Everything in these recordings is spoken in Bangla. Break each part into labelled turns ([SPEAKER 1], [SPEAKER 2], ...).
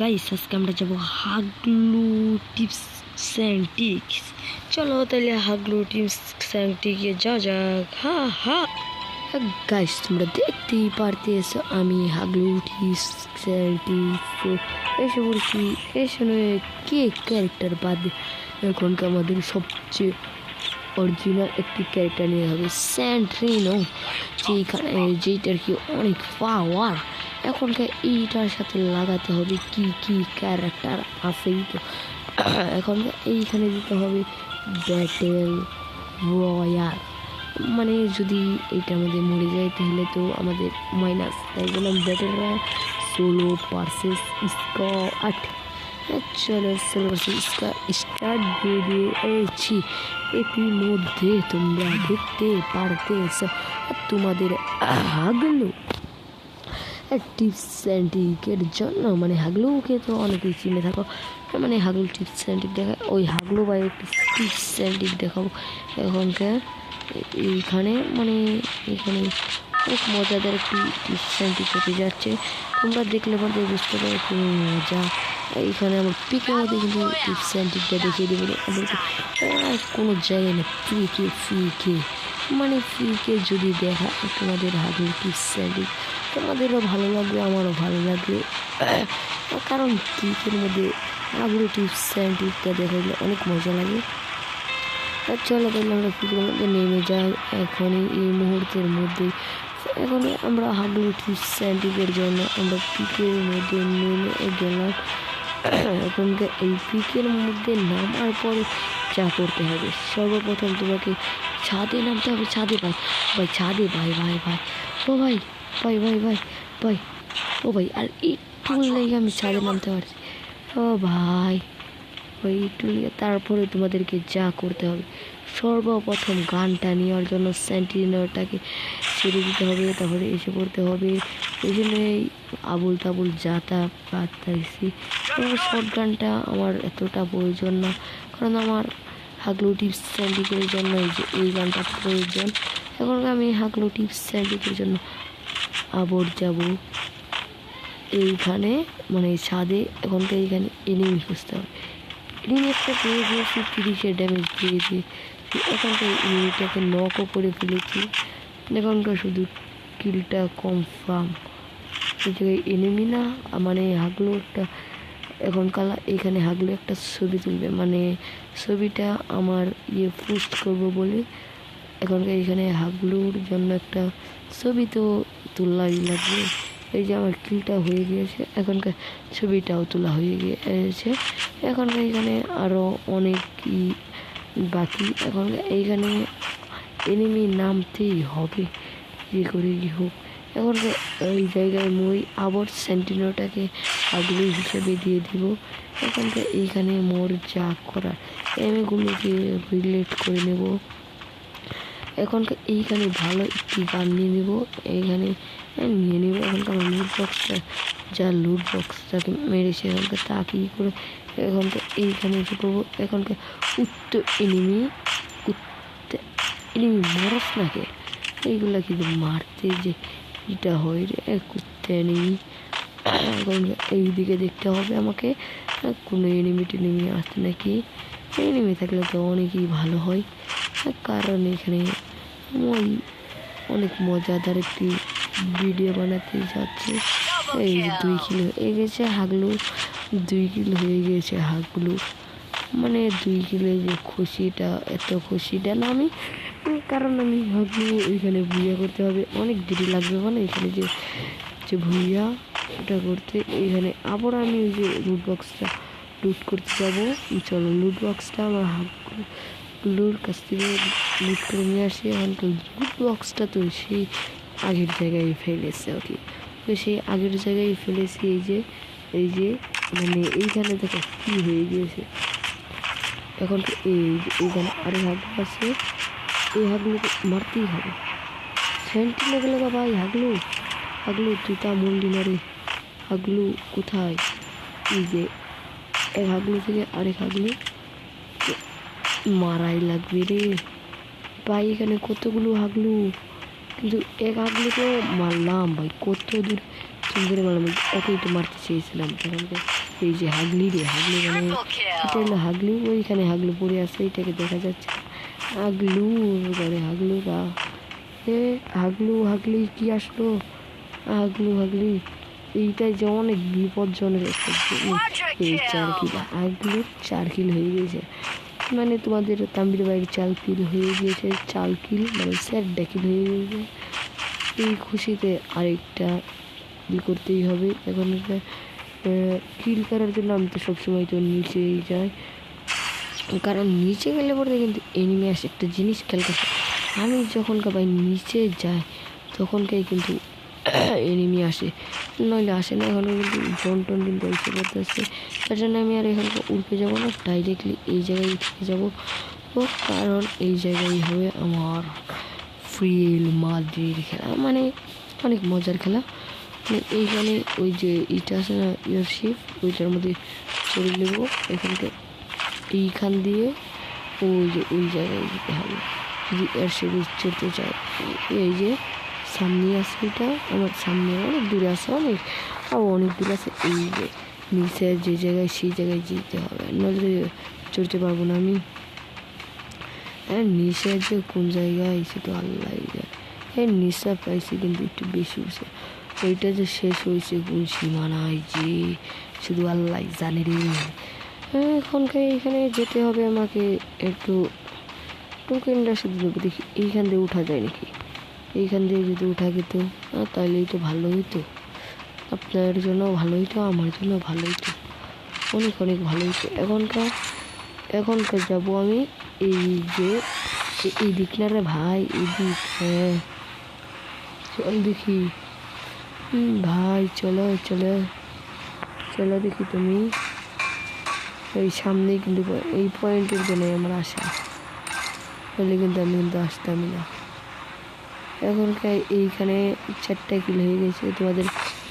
[SPEAKER 1] গাইস আজকে আমরা যাব হাগলু টিপস অ্যান্ড চলো তাহলে হাগলু টিপস অ্যান্ড যা যাক। হা হা। গাইস তোমরা দেখতেই পারতেছো, আমি হাগলু টিপস অ্যান্ড এসে বলছি এসে নয় কে ক্যারেক্টার বাদ এখনকার আমাদের সবচেয়ে অরিজিনাল একটি ক্যারেক্টার নিয়ে হবে স্যান্ট্রিনো যেখানে যেটার কি অনেক পাওয়ার এখনকার এইটার সাথে লাগাতে হবে কি কি ক্যারেক্টার আছেই তো। এখনকার এইখানে দিতে হবে ব্যাটেল রয়াল মানে যদি এইটার মধ্যে মরে যায়, তাহলে তো আমাদের মাইনাস তাই বললাম ব্যাটেল রয়াল সোলো, পার্সেস, স্কট। চলো সোলো স্টার্ট দিয়েছি ইতিমধ্যে তোমরা দেখতে পারতেছ তোমাদের হাগলো। টিপস অ্যান্ড টিকের জন্য মানে হাগলুকে তো অনেকেই চিনে থাকো মানে হাগলু টিপস অ্যান্ড টিক দেখা, ওই হাগলু বা টিপস অ্যান্ড টিক দেখাবো এখনকার। এইখানে মানে এখানে খুব মজাদার একটি টিক হতে যাচ্ছে। তোমরা দেখলে মধ্যে বুঝতে পারো খুব মজা। এইখানে আমার পিকের মধ্যে কিন্তু টিকটা দেখিয়ে দেবে। আমাদেরকে কোনো জায়গায় না ফ্রিকে ফ্রিকে মানে ফ্রিকে যদি দেখা তোমাদের টিপস অ্যান্ড তোমাদেরও ভালো লাগবে, আমারও ভালো লাগবে। কারণ ক্রিকের মধ্যে আগ্রো টিপস টিপটা দেখলে অনেক মজা লাগে। চলো তাহলে আমরা ক্রিকের মধ্যে নেমে যাই। এখনই এই মুহূর্তের মধ্যে এখন আমরা অ্যান্ড টিপের জন্য আমরা পিকের মধ্যে নেমে গেলাম। এখনকার এই পিকের মধ্যে নামার পরে যা করতে হবে, সর্বপ্রথম তোমাকে ছাদে নামতে হবে, ছাদে ভাই ভাই, ছাদে ভাই ভাই ভাই, ও ভাই ভাই ভাই ভাই ভাই, ও ভাই, আর একটু লেগে আমি ছাদে নামতে পারছি। ও ভাই ওই একটু তারপরে তোমাদেরকে যা করতে হবে সর্বপ্রথম গানটা নেওয়ার জন্য স্যান্টিনোটাকে ছেড়ে দিতে হবে, তারপরে এসে পড়তে হবে। এই জন্যই আবুল তাবুল যাতা পাতাইছি শর্ট গানটা আমার এতটা প্রয়োজন না, কারণ আমার হাগলু টিপস স্যান্ডিকের জন্য এই যে, এই গানটা প্রয়োজন। এখন আমি হাগলু টিপস স্যান্ডিকের জন্য আবর যাব। এইখানে মানে ছাদে এখনকার এইখানে এনিমি খুঁজতে হবে। এনিমি একটা পেয়ে দিয়েছি তিরিশের ড্যামেজ দিয়েছি। এখনকার এনিমিটাকে নকও করে ফেলেছি। এখনকার শুধু কিলটা কনফার্ম জায়গায় এনিমি না মানে হাগলো একটা, এখন কালা, এখানে হাগলো একটা ছবি তুলবে। মানে ছবিটা আমার ইয়ে পোস্ট করব বলে এখনকার এখানে হাগলুর জন্য একটা ছবি তো তোলাই লাগবে। এই যে আমার কিলটা হয়ে গিয়েছে এখনকার ছবিটাও তোলা হয়ে গিয়েছে। এখনকার এখানে আরও অনেক বাকি এখনকার এইখানে এনিমি নামতেই হবে। যে করে কি হোক। এখনকার এই জায়গায় মই আবার সেন্টিনোটাকে আগলি হিসেবে দিয়ে দিব। এখনকার এইখানে মোর যা করার। এমএগুলোকে রিলেট করে নেব। এখনকার এইখানে ভালো একটি গান নিয়ে নেব। এইখানে নিয়ে নেব। এখনকার লুট বক্সটা যা লুট বক্সটাকে মেরেছে, এখনকার তা কী করে এখনকার এইখানে এসে করব এখনকার উত্তর এনিমি এনিমি মরস নাকে এইগুলা কিন্তু মারতে যে এটা হয় রে কুত্তে এনিমি এখন এইদিকে দেখতে হবে আমাকে। কোনো এনিমি টেনিমি আসছে নাকি এনিমি থাকলে তো অনেকই ভালো হয়। কারণ এখানে ওই অনেক মজাদার একটি ভিডিও বানাতে যাচ্ছে। এই দুই কিলো হয়ে গেছে হাগলু। দুই কিলো হয়ে গিয়েছে হাগলু মানে দুই কিলো যে খুশিটা, এত খুশিটা না আমি, কারণ আমি ভাবছি ওইখানে ভুইয়া করতে হবে। অনেক দেরি লাগবে মানে এখানে যে যে ভুইয়া ওটা করতে। এইখানে আবার আমি ওই যে লুট বক্সটা লুট করতে যাব। চলো লুট বক্সটা আমার হাগলুর কাছ থেকে লুট করে নিয়ে আসি। এখন তো লুট বক্সটা তো সেই আগের জায়গায় ফেলেছে ওকে তো সেই আগের জায়গায় ফেলেছি এই যে এই যে মানে এইখানে দেখো কী হয়ে গিয়েছে। এখন এই এইখানে আরও হাগলু আছে, এই হাগলুকে মারতেই হবে। সেন্টিনে গেলে ভাই হাগলু হাগলু তুই তা মরলি না রে হাগলু কোথায়? এই যে, এক হাগলু থেকে আরেক হাগলু মারাই লাগবে রে। ভাই, এখানে কতগুলো হাগলু? কিন্তু এক হাগলুকে মারলাম ভাই, কত দূর? ধরে মারলাম ওকেই তো মারতে চেয়েছিলাম। তো এই যে হাগলি রে হাগলি মানে এটা হলো হাগলু ওইখানে হাগলু পড়ে আছে এটাকে দেখা যাচ্ছে। হাগলু করে হাগলুরা এ হাগলু হাগলি কি আসলো? হাগলু হাগলি এইটাই যে অনেক বিপজ্জনক একটা এই চার কিল হাগলুর চার কিল হয়ে গেছে মানে তোমাদের তাম্বির বাড়ির চাল কিল হয়ে গিয়েছে চাল কিল মানে স্যার কিল হয়ে গিয়েছে। এই খুশিতে আরেকটা ই করতেই হবে। এখন এটা কিল করার জন্য আমি তো সবসময় তো নিচেই যাই। কারণ নিচে গেলে পরে কিন্তু এনিমি আসে। একটা জিনিস খেয়াল করছে আমি যখন ভাই নিচে যাই তখনকাই কিন্তু এনিমি আসে। নইলে আসে না, এখন কিন্তু জন টন কিন্তু এসে করতে আসছে তার জন্য আমি আর এখানে উঠে যাব না ডাইরেক্টলি এই জায়গায় থেকে যাব। তো কারণ এই জায়গায় হবে আমার ফ্রিল মাদ্রির খেলা মানে অনেক মজার খেলা। এইখানে ওই যে ইটা আছে না ইয়ারশিপ ওইটার মধ্যে চড়ে নেব এখানকে এইখান দিয়ে ওই যে ওই জায়গায় যেতে হবে। যদি এয়ারশিপ চড়তে চাই এই যে সামনে আছে এটা, আমার সামনে অনেক দূরে আছে অনেক, আর অনেক দূরে আছে। এই যে নিচে যে জায়গায়, সেই জায়গায় যেতে হবে। নইলে চড়তে পারব না আমি। হ্যাঁ নিচে যে কোন জায়গায়, সে তো আল্লাহ যায় হ্যাঁ নিশা পাইছি কিন্তু একটু বেশি হয়েছে ওইটা যে শেষ হয়েছে কোন সীমানায় যে, শুধু আল্লাহ জানে রে। হ্যাঁ এখনকার এখানে যেতে হবে আমাকে একটু টোকেনটা শুধু দেখি, এইখান দিয়ে উঠা যায় নাকি? এইখান দিয়ে যদি উঠা যেত তাহলেই তো ভালো হইতো। আপনার জন্য ভালো হইতো, আমার জন্য ভালো হইতো। অনেক অনেক ভালো হইতো। এখনকার এখনকার যাব আমি এই যে, এই দিক না রে ভাই, এই দিক হ্যাঁ। চল দেখি। ভাই, চলো চলো। চলো দেখি তুমি। এই সামনে কিন্তু এই পয়েন্টের জন্য আমার আশা। তাহলে কিন্তু আমি কিন্তু আসতামই না। এখনকার এইখানে চারটা কিলো হয়ে গেছে। তোমাদের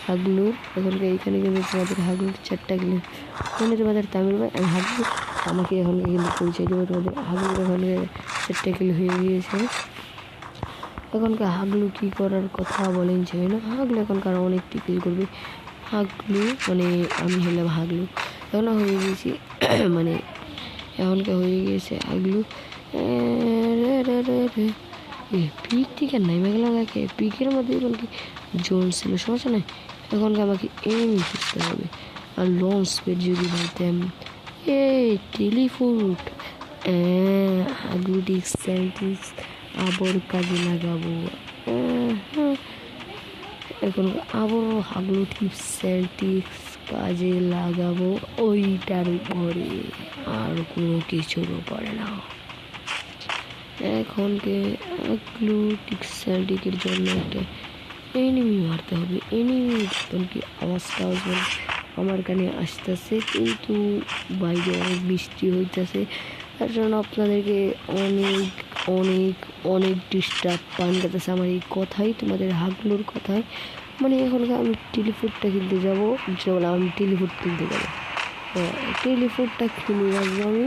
[SPEAKER 1] হাগলুর এখনকার এইখানে কিন্তু তোমাদের হাগলুর চারটা কিলো মানে তোমাদের তামিল ভাই আমি হাগলু, আমাকে এখনকার কিন্তু পরিচয় দেবো। তোমাদের হাগলুর এখনকার চারটা কিলো হয়ে গিয়েছে। এখনকার হাগলু কী করার কথা বলেন না? হাগলু এখনকার অনেক টিপিল করবে। হাগলু মানে আমি হলাম হাগলু। এখন হয়ে গেছি মানে এখনকার হয়ে গিয়েছে হাগলু। পিক থেকে নেমে গেলাম একে পিকের মধ্যে এখন কি জোন ছিল? সমস্যা নাই। এখনকার আমাকে এম খুঁজতে হবে। আর লং স্পিড যদি বলতাম এ টেলিফুট হাগলুটিক সেন্টিক্স আবার কাজে লাগাবো হ্যাঁ। এখন আবারও হাগলু টিপস সেলটিক্স কাজে লাগাবো ওইটার উপরে। আর কোনো কিছুর উপরে না। এখনকে হাগলু টিপস সেলটিকের জন্য একটা এনিমি মারতে হবে। এনিমি যখন কি আওয়াজটা আসবে, আমার কানে আসতেছে কিন্তু বাইরে অনেক বৃষ্টি হইতেছে। তার জন্য আপনাদেরকে অনেক অনেক অনেক ডিস্টার্ব পান করতেছে আমার এই কথাই, তোমাদের হাগলুর কথাই। মানে এখন আমি টেলিফোনটা কিনতে যাব যেমন আমি টেলিফোন কিনতে যাব। টেলিফোনটা কিনে রাখব আমি।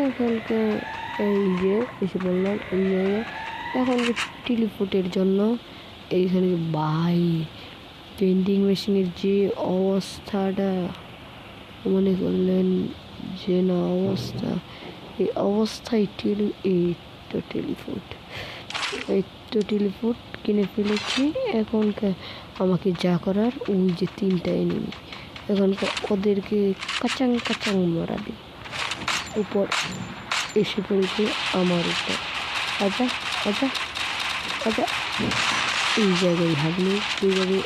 [SPEAKER 1] এখনকার এই যে, এসে বললাম, এই জায়গায় এখন টেলিফোনের জন্য এইখানে বাই পেন্টিং মেশিনের যে অবস্থাটা, মনে করলেন যে না অবস্থা, এই অবস্থায় টেলি এই তো টেলিফোন। এই তো টেলিফোন কিনে ফেলেছি। এখনকার আমাকে যা করার ওই যে তিনটা এনিমি এখনকার ওদেরকে কাচাং কাচাং মারা দিই উপর এসে পড়েছে আমার উপর। আচ্ছা আচ্ছা আচ্ছা। এই জায়গায় হাগলু এইভাবে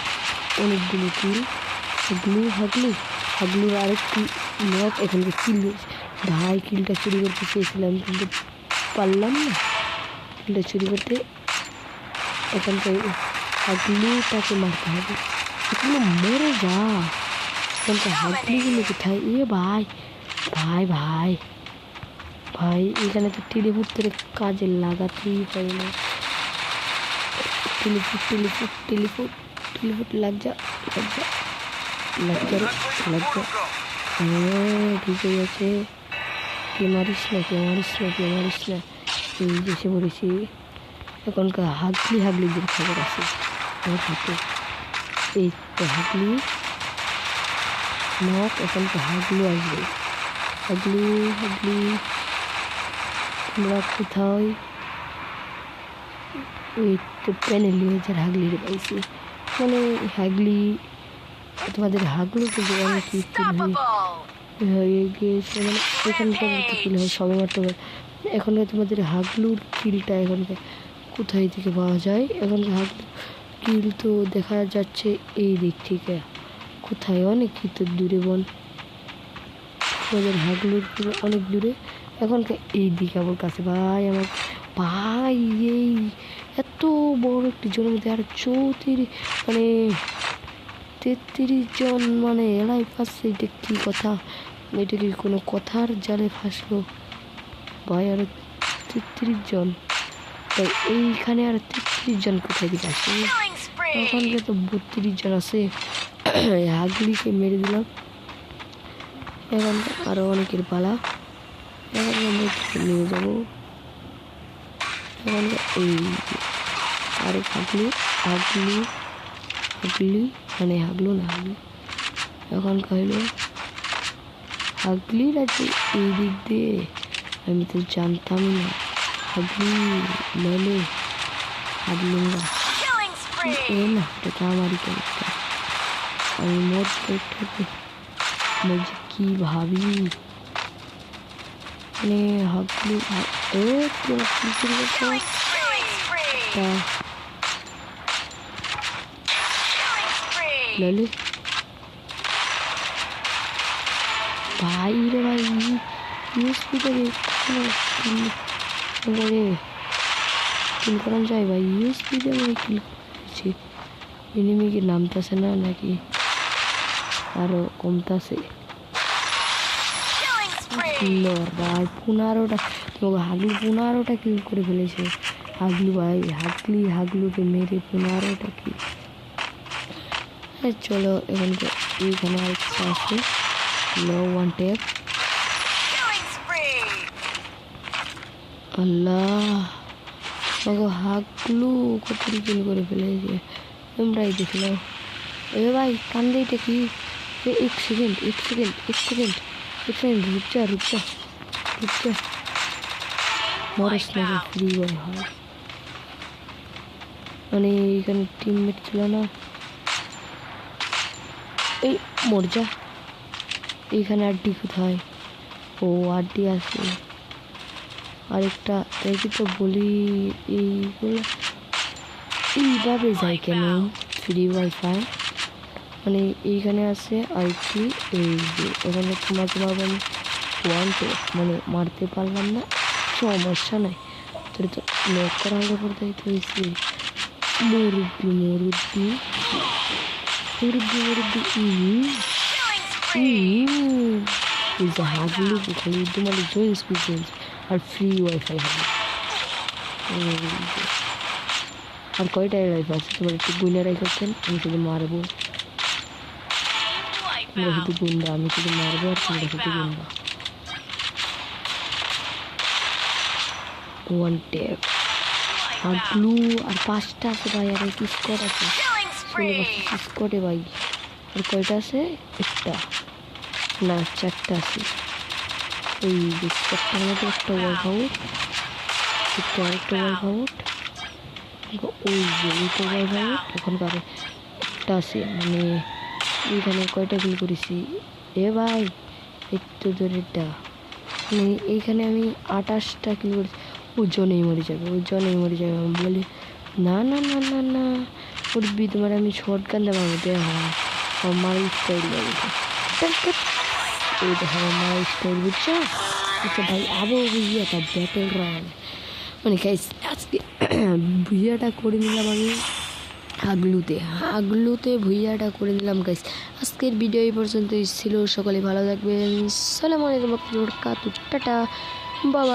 [SPEAKER 1] অনেকগুলো কিল। হাগলু হাগলু হাগলুর আরেকটি নখ এখানকে কিল ভাই, কিলটা চুরি করতে চেয়েছিলাম কিন্তু পারলাম না। কিলটা চুরি করতে এখানকার হাগলুটাকে মারতে হবে। এখানে মরে যা। এখানকার হাগলিগুলো কোথায়? এ ভাই ভাই ভাই ভাই এখানে তো টেলিফুটের কাজে লাগাতেই পারি না। টেলিফুট টেলিফুট টেলিফুট টেলিফুট লাগ যা লাগ যা লাগ যা রে, লাগ যা হ্যাঁ ঠিক হয়ে গেছে। কে মারিস না, কে মারিস না, কে মারিস না। এই দেশে পড়েছি, এখনকার হাগলি হাগলিদের খবর আছে, আমার হাতে। এই হাগলু নক এখন তো হাগলু আসবে। হাগলু হাগলু, তোমরা কোথায়? ওই তো প্যানেল হয়েছে হাগলির পাইছি। মানে হাগলি, তোমাদের হাগলুকে যে অনেক হয়ে গিয়েছে মানে এখানকার তো ফিল হয় সবে মাত্র। এখনকার তোমাদের হাগলুর কিলটা এখনকার কোথায় থেকে পাওয়া যায়? এখনকার হাগলু কিল তো দেখা যাচ্ছে এই দিক থেকে। কোথায়? অনেক কিন্তু দূরে বন তোমাদের হাগলুর পুরো অনেক দূরে। এখনকার এই দিকে আমার কাছে ভাই আমার ভাই এই এত বড় একটি জনের আর চৌত্রিশ মানে তেত্রিশ জন মানে এলাই ফাঁসছে এটা কী কথা? এটা কি কোনো কথার জালে ফাঁসলো? ভাই আর তেত্রিশ জন। তাই এইখানে আর তেত্রিশ জন কোথায় দিকে আসে ওখানকে তো বত্রিশ জন আছে। হাগলিকে মেরে দিলাম। এখন আরও অনেকের পালা। এখন আমরা নিয়ে যাব। এখন এই আরেক হাগলু হাগলু হাগলি। মানে হাগলু না হাগলি এখন কইলো হাগলির আছে এই দিক দিয়ে আমি তো জানতামই না হাগলি নলে হাগলুঙ্গা এ না এটা তো আমারই ক্যারেক্টার আমি মোট ক্যারেক্টারকে আমি যে কী ভাবি মানে হাগলু এ কি কি করব তা ললে ভাই রে ভাই ইউএসপি করে করে কিল করান যায় ভাই ইউএসপি ভাই কিল করছি এনিমিকে নামতেছে না নাকি আরও কমতাছে পনেরোটা তোমাকে হাগলু পনেরোটা কিল করে ফেলেছে হাগলু ভাই হাগলি হাগলুকে মেরে পনেরোটা কিল চলো এখন এইখানে আরেকটা আছে লো ওয়ান টেপ আল্লাহ, ওগো হাগলু কত কিল করে ফেলেছে। তোমরাই দেখল এ ভাই, কান্দে এটা কি? এক সেকেন্ড এক সেকেন্ড এক সেকেন্ড এক সেকেন্ড যা রুক যা মরস না ফ্রি হয়। মানে এখানে টিমমেট ছিল না। এই মরজা এইখানে আড্ডি কোথায়? ও আড্ডি আছে। আরেকটা দেখি তো বলি এইগুলো এইভাবে যায় কেন? ফ্রি ওয়াইফাই মানে এইখানে আছে আর কি এই যে এখানে তোমার তোমার আমি ওয়ান টেপ মানে মারতে পারলাম না। সমস্যা নাই। তোর তো নক করা হলে পর তাই তো হয়েছে মুরব্বি মুরব্বি মুরব্বি ই এই যে হাগলু খালি তোমার জয়েন স্পিড আর ফ্রি ওয়াইফাই হবে আর কয়টা লাইফ আছে তোমার একটু গুনে রাখছেন আমি শুধু মারবো তোমরা শুধু গুনবা আমি শুধু মারবো আর তোমরা শুধু গুনবা ওয়ান টেপ আর ব্লু আর পাঁচটা আছে ভাই আর এক স্কট আছে পাঁচটা স্কটে ভাই। আর কয়টা আছে? একটা। না চারটা আছে। এই চারটার মধ্যে একটা ওয়ার্কআউট একটা আরেকটা ওয়ার্কআউট ওই যে ওইটা ওয়ার্কআউট ওখানকার একটা আছে। মানে এইখানে কয়টা কিল করেছি? এ ভাই একটু দূরেরটা। মানে এইখানে আমি আঠাশটা কিল করেছি। ওজনেই মরে যাবে ওজনেই মরে যাবে। আমি বলি না না না না না। উঠবি তোমার আমি হ্যাঁ আমার স্টাইল যাবে এই দেখো, আমার স্টাইল বুঝছ? আচ্ছা ভাই আরও ব্যাটেল রান মানে গাইস আজকে ভুইয়াটা করে নিলাম আমি হাগলুতে। হাগলুতে ভুইয়াটা করে নিলাম গাইস আজকের ভিডিও এই পর্যন্তই ছিল, সকলে ভালো থাকবেন। সালাম আলাইকুম টাটা, বাবা।